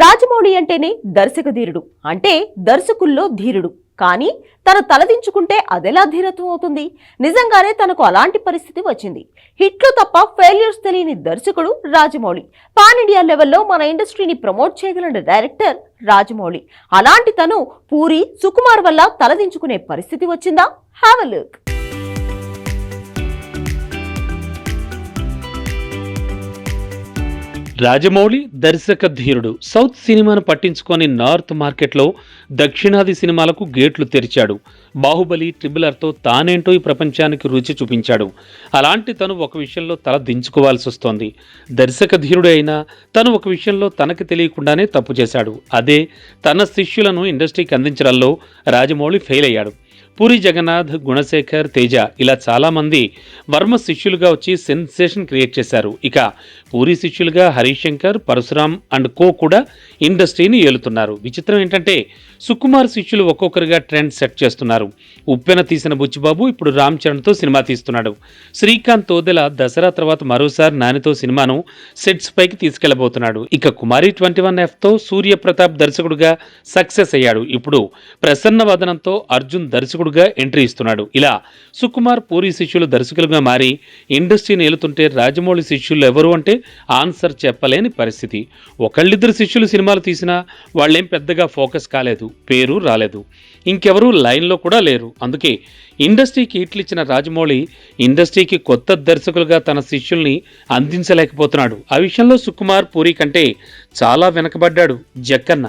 రాజమౌళి అంటేనే దర్శక ధీరుడు అంటే దర్శకుల్లో ధీరుడు. కానీ తను తలదించుకుంటే అదెలా ధీరత్వం అవుతుంది? నిజంగానే తనకు అలాంటి పరిస్థితి వచ్చింది. హిట్లు తప్ప ఫెయిల్యూర్స్ తెలియని దర్శకుడు రాజమౌళి. పాన్ ఇండియా లెవెల్లో మన ఇండస్ట్రీని ప్రమోట్ చేయగలిగిన డైరెక్టర్ రాజమౌళి. అలాంటి తను పూరి సుకుమార్ వల్ల తలదించుకునే పరిస్థితి వచ్చిందా? హ్యావ్ అ లుక్ రాజమౌళి దర్శక ధీరుడు. సౌత్ సినిమాను పట్టించుకొని నార్త్ మార్కెట్లో దక్షిణాది సినిమాలకు గేట్లు తెరిచాడు. బాహుబలి ట్రిబులర్తో తానేంటో ఈ ప్రపంచానికి రుచి చూపించాడు. అలాంటి తను ఒక విషయంలో తల దించుకోవాల్సి వస్తోంది. దర్శక ధీరుడు అయినా తను ఒక విషయంలో తనకి తెలియకుండానే తప్పు చేశాడు. అదే తన శిష్యులను ఇండస్ట్రీకి అందించడంలో రాజమౌళి ఫెయిల్ అయ్యాడు. పూరి జగన్నాథ్ గుణశేఖర్ తేజ ఇలా చాలామంది వర్మ శిష్యులుగా వచ్చి సెన్సేషన్ క్రియేట్ చేశారు. ఇక పూరి శిష్యులుగా హరీష్ శంకర్ పరశురామ్ అండ్ కో కూడా ఇండస్ట్రీని ఏలుతున్నారు. విచిత్రం ఏంటంటే సుకుమార్ శిష్యులు ఒక్కొక్కరుగా ట్రెండ్ సెట్ చేస్తున్నారు. ఉప్పెన తీసిన బుచ్చిబాబు ఇప్పుడు రామ్ చరణ్తో సినిమా తీస్తున్నాడు. శ్రీకాంత్ తోదెల దసరా తర్వాత మరోసారి నానితో సినిమాను సెట్స్ పైకి తీసుకెళ్ళబోతున్నాడు. ఇక కుమారి ట్వంటీ వన్ ఎఫ్తో సూర్య ప్రతాప్ దర్శకుడుగా సక్సెస్ అయ్యాడు. ఇప్పుడు ప్రసన్న వదనంతో అర్జున్ దర్శకుడుగా ఎంట్రీ ఇస్తున్నాడు. ఇలా సుకుమార్ పూరి శిష్యులు దర్శకులుగా మారి ఇండస్ట్రీని ఏలుతుంటే రాజమౌళి శిష్యులు ఎవరు అంటే ఆన్సర్ చెప్పలేని పరిస్థితి. ఒకళ్ళిద్దరు శిష్యులు సినిమాలు తీసినా వాళ్ళేం పెద్దగా ఫోకస్ కాలేదు పేరు రాలేదు. ఇంకెవరూ లైన్లో కూడా లేరు. అందుకే ఇండస్ట్రీకి హిట్లు ఇచ్చిన రాజమౌళి ఇండస్ట్రీకి కొత్త దర్శకులుగా తన శిష్యుల్ని అందించలేకపోతున్నాడు. ఆ విషయంలో సుకుమార్ పూరి కంటే చాలా వెనకబడ్డాడు జక్కన్న.